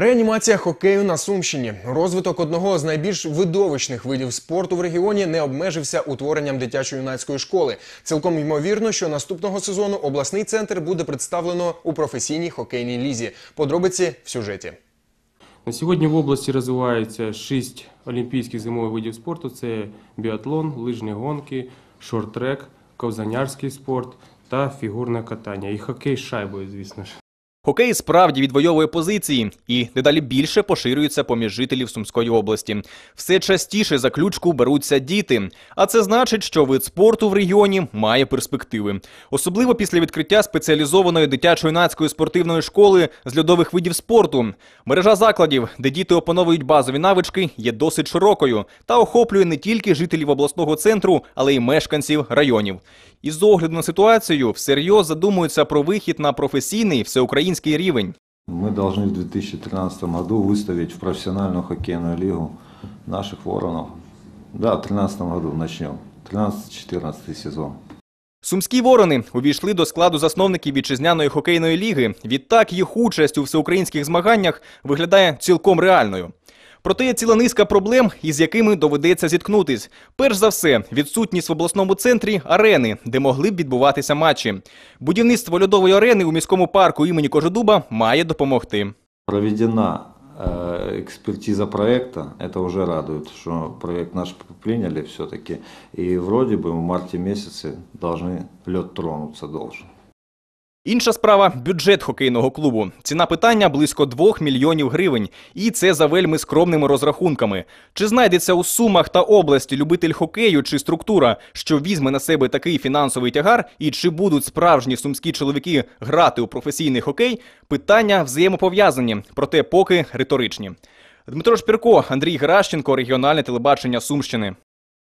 Реанімація хокею на Сумщині. Розвиток одного з найбільш видовищних видів спорту в регіоні не обмежився утворенням дитячо-юнацької школи. Цілком ймовірно, що наступного сезону обласний центр буде представлено у професійній хокейній лізі. Подробиці в сюжеті. На сьогодні в області розвивається шість олімпійських зимових видів спорту: це біатлон, лижні гонки, шорт-трек, ковзанярський спорт та фігурне катання. І хокей з шайбою, звісно ж. Хокей справді відвоює позиції і дедалі більше поширюється поміж жителів Сумської області. Все частіше за ключку беруться діти. А це значить, що вид спорту в регіоні має перспективи. Особливо після відкриття спеціалізованої дитячо-юнацької спортивної школи з льодових видів спорту. Мережа закладів, де діти опановують базові навички, є досить широкою та охоплює не тільки жителів обласного центру, але й мешканців районів. І з огляду на ситуацію всерйоз задумуються про вихід на професійний всеукраїнський рівень. Мы должны в 2013 году выставить в профессиональную хоккейную лигу наших воронов. Да, в 2013 году начнем. 13-14 сезон. Сумські ворони увійшли до складу засновників вітчизняної хокейної ліги. Відтак їх участь у всеукраїнських змаганнях виглядає цілком реальною. Проте є ціла низка проблем, із якими доведеться зіткнутись. Перш за все, відсутність в обласному центрі арени, де могли б відбуватися матчі. Будівництво льодової арени у міському парку імені Кожедуба має допомогти. Проведена э, экспертиза проекта, это уже радует, что проект наш приняли все-таки. И вроде бы в марте месяце должны лед тронуться должен. Інша справа бюджет хокейного клубу. Ціна питання близько 2 мільйонів гривень, і це за вельми скромними розрахунками. Чи знайдеться у Сумах та області любитель хокею чи структура, що візьме на себе такий фінансовий тягар, і чи будуть справжні сумські чоловіки грати у професійний хокей? Питання взаємопов'язані, проте поки риторичні. Дмитро Шпірко, Андрій Геращенко, регіональне телебачення Сумщини.